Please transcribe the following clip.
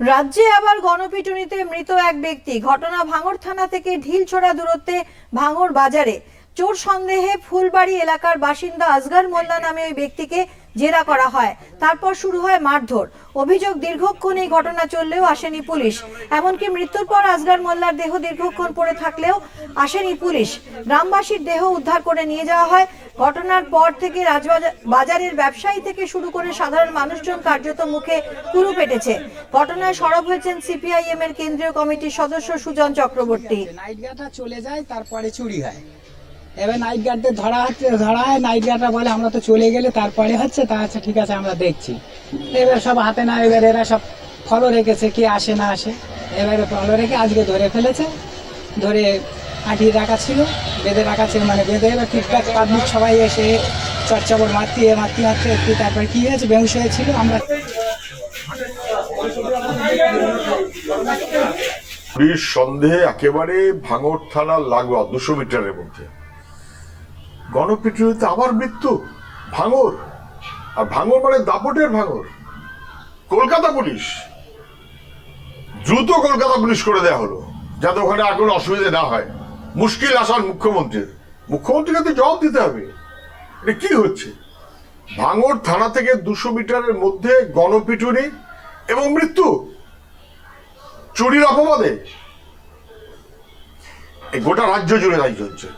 রাজ্যে আবার গণপিটুনিতে মৃত এক ব্যক্তি। ঘটনা ভাঙর থানা থেকে ঢিল ছোড়া দূরত্বে ভাঙর বাজারে। চোর সন্দেহে ফুলবাড়ি এলাকার বাসিন্দা আসগার মোল্লা নামে ওই ব্যক্তিকে জেরা করা হয়। তারপর শুরু হয় মারধর। অভিযোগ দীর্ঘক্ষণ এই ঘটনা চললেও আসেনি পুলিশ। এমনকি মৃত্যুর পর আসগার মোল্লার দেহ দীর্ঘক্ষণ পড়ে থাকলেও আসেনি পুলিশ। গ্রামবাসীর দেহ উদ্ধার করে নিয়ে যাওয়া হয়। ঘটনার পর থেকে বাজারের ব্যবসায়ী থেকে শুরু করে সাধারণ মানুষজন কার্যত মুখে কুরু পেটেছে। ঘটনায় সরব হয়েছেন সিপিআইএম এর কেন্দ্রীয় কমিটির সদস্য সুজন চক্রবর্তী। চলে যায়, তারপরে চুরি হয়। এবার নাইট গার্ডদের ধরা হচ্ছে, ধরা হয় নাইট গার্ডরা বলে, আমরা তো চলে গেলে তারপরে হচ্ছে, তা আচ্ছা ঠিক আছে, আমরা দেখছি। এবার সব হাতে না, এবার এরা সব ফলো রেখেছে, কে আসে না আসে। এবারে ফলো রেখে আজকে ধরে ফেলেছে, ধরে আটিয়ে রাখা ছিল, বেঁধে রাখা ছিল মানে বেঁধে এবার ঠিকঠাক পাবলিক সবাই এসে চটচবর মারতে মারতে মারতে, একটু তারপরে কী হয়েছে, বেহুশ হয়েছিল, আমরা সন্দেহে একেবারে ভাঙড় থানার লাগোয়া দুশো মিটারের মধ্যে। গণপিটুনিতে আবার মৃত্যু ভাঙড় আর ভাঙড় মানে দাপটের ভাঙর। কলকাতা পুলিশ, দ্রুত কলকাতা পুলিশ করে দেওয়া হলো, যাতে ওখানে আর কোনো অসুবিধা না হয়। মুশকিল আসার মুখ্যমন্ত্রীর। মুখ্যমন্ত্রীকে তো জবাব দিতে হবে। এটা কি হচ্ছে? ভাঙড় থানা থেকে দুশো মিটারের মধ্যে গণপিটুনি এবং মৃত্যু। চুরির অপবাদে। গোটা রাজ্য জুড়ে তাই চলছে।